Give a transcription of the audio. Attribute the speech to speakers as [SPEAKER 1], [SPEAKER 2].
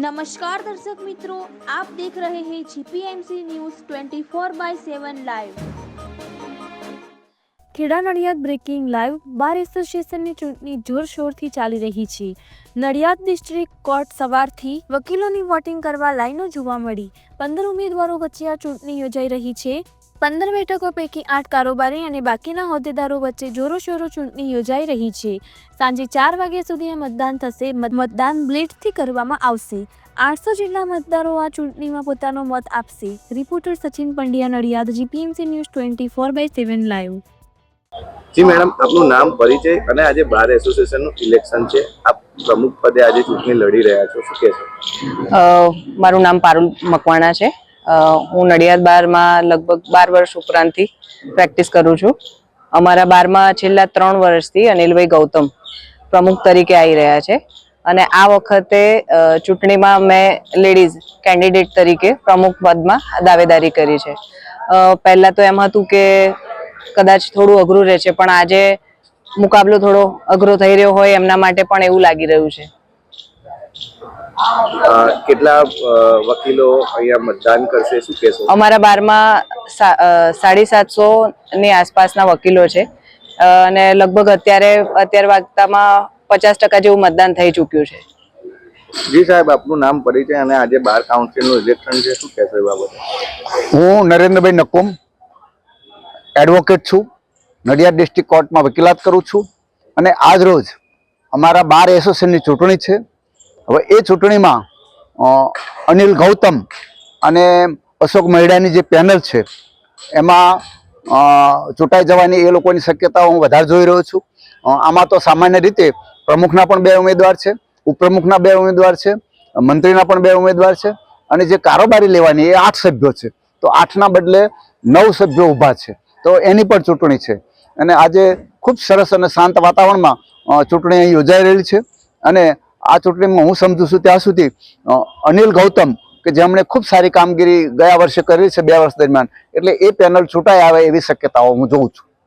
[SPEAKER 1] નમસ્કાર દર્શક મિત્રો આપ દેખ રહે હૈ GPMC news 24 four by seven live
[SPEAKER 2] Kheda Nadiad breaking live bar એસોસિએશનની ચૂંટણી જોરશોરથી ચાલી રહી છે. નડિયાદ ડિસ્ટ્રિક્ટ કોર્ટ સવારથી વકીલોની વોટિંગ કરવા લાઈનો જોવા મળી. પંદર ઉમેદવારો વચ્ચે આ ચૂંટણી યોજાઈ રહી છે. પંદર બેઠકો પૈકી આઠ કારોબારી અને બાકીના હોદ્દેદારો વચ્ચે જોરોશોરો ચૂંટણી યોજાઈ રહી છે. સાંજે ચાર વાગ્યા સુધી આ મતદાન થશે. મત- મતદાન બ્લેડથી કરવામાં આવશે. આઠસો જેટલા મતદારો આ ચૂંટણીમાં પોતાનો મત આપશે. Reporter Sachin Pandya Nadiad GPMC news twenty four by seven live.
[SPEAKER 3] G madam આપનું નામ પરિચય અને આજે બાર એસોસિએશનનું ઇલેક્શન છે. આપ પ્રમુખ પદે આજે ચૂંટણી લડી રહ્યા છો. શું કહેશો
[SPEAKER 4] અ, મારું નામ પારુલ મકવાણા છે. હું નડિયાદ બારમાં લગભગ બાર વર્ષ ઉપરાંતથી પ્રેક્ટિસ કરું છું. અમારા બારમાં છેલ્લા ત્રણ વર્ષથી અનિલભાઈ ગૌતમ પ્રમુખ તરીકે આવી રહ્યા છે. અને આ વખતે ચૂંટણીમાં મેં લેડીઝ કેન્ડિડેટ તરીકે પ્રમુખ પદમાં દાવેદારી કરી છે. પહેલાં તો એમ હતું કે કદાચ થોડું અઘરું રહે છે પણ આજે મુકાબલો થોડો અઘરો થઈ રહ્યો હોય એમના માટે પણ એવું લાગી રહ્યું છે.
[SPEAKER 3] કેટલા વકીલો અહીંયા મતદાન કરશે? શું કહેશો?
[SPEAKER 4] અમારા બારમાં સા- સાડી સાતસો ની આસપાસના વકીલો છે. અને લગભગ અત્યારે અત્યારે વાગતામાં પચાસ ટકા જેવું મતદાન થઈ ચૂક્યું છે.
[SPEAKER 3] જી સાહેબ આપનું નામ પરિચય અને આજે બાર કાઉન્સિલનું ઇલેક્શન છે. શું કહેશો એ બાબતે?
[SPEAKER 5] હું નરેન્દ્રભાઈ નકુમ એડવોકેટ છું. નડિયાદ ડિસ્ટ્રિક્ટ કોર્ટમાં વકીલાત કરું છું. અને આજ રોજ અમારા બાર એસોસિએશનની ચૂંટણી છે. હવે એ ચૂંટણીમાં અનિલ ગૌતમ અને અશોક મહેડાની જે પેનલ છે, એમાં ચૂંટાઈ જવાની એ લોકોની શક્યતાઓ હું વધારે જોઈ રહ્યો છું. આમાં તો સામાન્ય રીતે પ્રમુખના પણ બે ઉમેદવાર છે, ઉપપ્રમુખના બે ઉમેદવાર છે, મંત્રીના પણ બે ઉમેદવાર છે, અને જે કારોબારી લેવાની એ આઠ સભ્યો છે. તો આઠના બદલે નવ સભ્યો ઊભા છે. તો એની પણ ચૂંટણી છે. અને આજે ખૂબ સરસ અને શાંત વાતાવરણમાં ચૂંટણી યોજાઈ રહેલી છે. અને આ ચૂંટણીમાં હું સમજુ છું ત્યાં સુધી અનિલ ગૌતમ, કે જેમણે ખૂબ સારી કામગીરી ગયા વર્ષે કરી છે, બે વર્ષ દરમિયાન, એટલે એ પેનલ છૂટાઈ આવે એવી શક્યતાઓ હું જોઉં છું.